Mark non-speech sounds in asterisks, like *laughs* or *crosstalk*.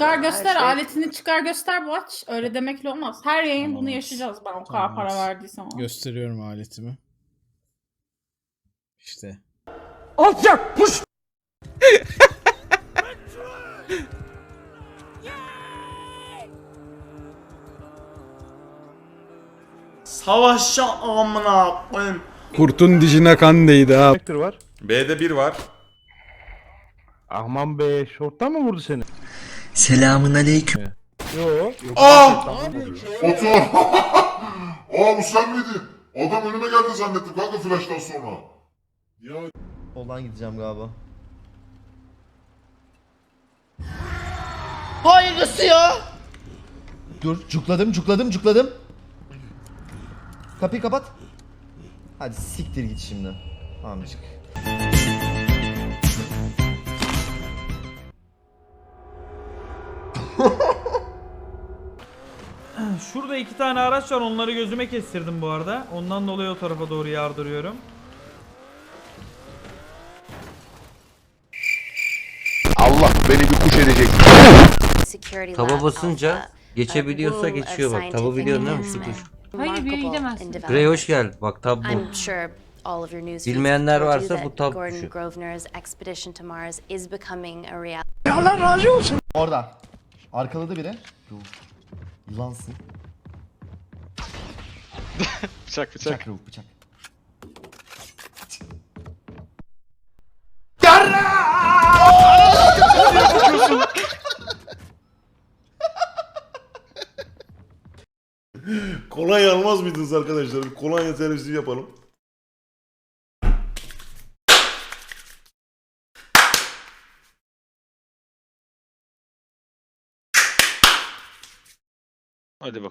Çıkar göster şey- aletini çıkar göster bu aç. Öyle demekle olmaz. Her yayın bunu Olmaz. yaşayacağız ben o kadar Olmaz. para verdiysem. ona. Gösteriyorum aletimi. İşte. Savaşça amına koyayım. Kurtun dişine kan değdi ha. Var. B'de bir var. Ahman be şorttan mı vurdu seni? Selamun aleyküm. Yo. Ah! Otur. *laughs* Aa bu sen miydin? Adam önüme geldi zannettim kanka flash'tan sonra. Ya Soldan gideceğim galiba. Hayırlısı ya. Dur cukladım cukladım cukladım. Kapıyı kapat. Hadi siktir git şimdi. Amcık. Şurada iki tane araç var onları gözüme kestirdim bu arada. Ondan dolayı o tarafa doğru yardırıyorum. Taba basınca geçebiliyorsa geçiyor bak. Taba biliyorsun değil mi? Şudur. Hayır, bir gidemezsin. Grey hoş geldin. Bak tab bu. Bilmeyenler varsa bu tab tuşu. Grosvenor's expedition to Mars is becoming a reality. Orada. Arkaladı biri. Yılansın. *laughs* Bıçak bıçak. Bıçak Rauf bıçak. *laughs* Kolonya almaz mıydınız arkadaşlar? Bir kolonya servisi yapalım. Hadi bakalım.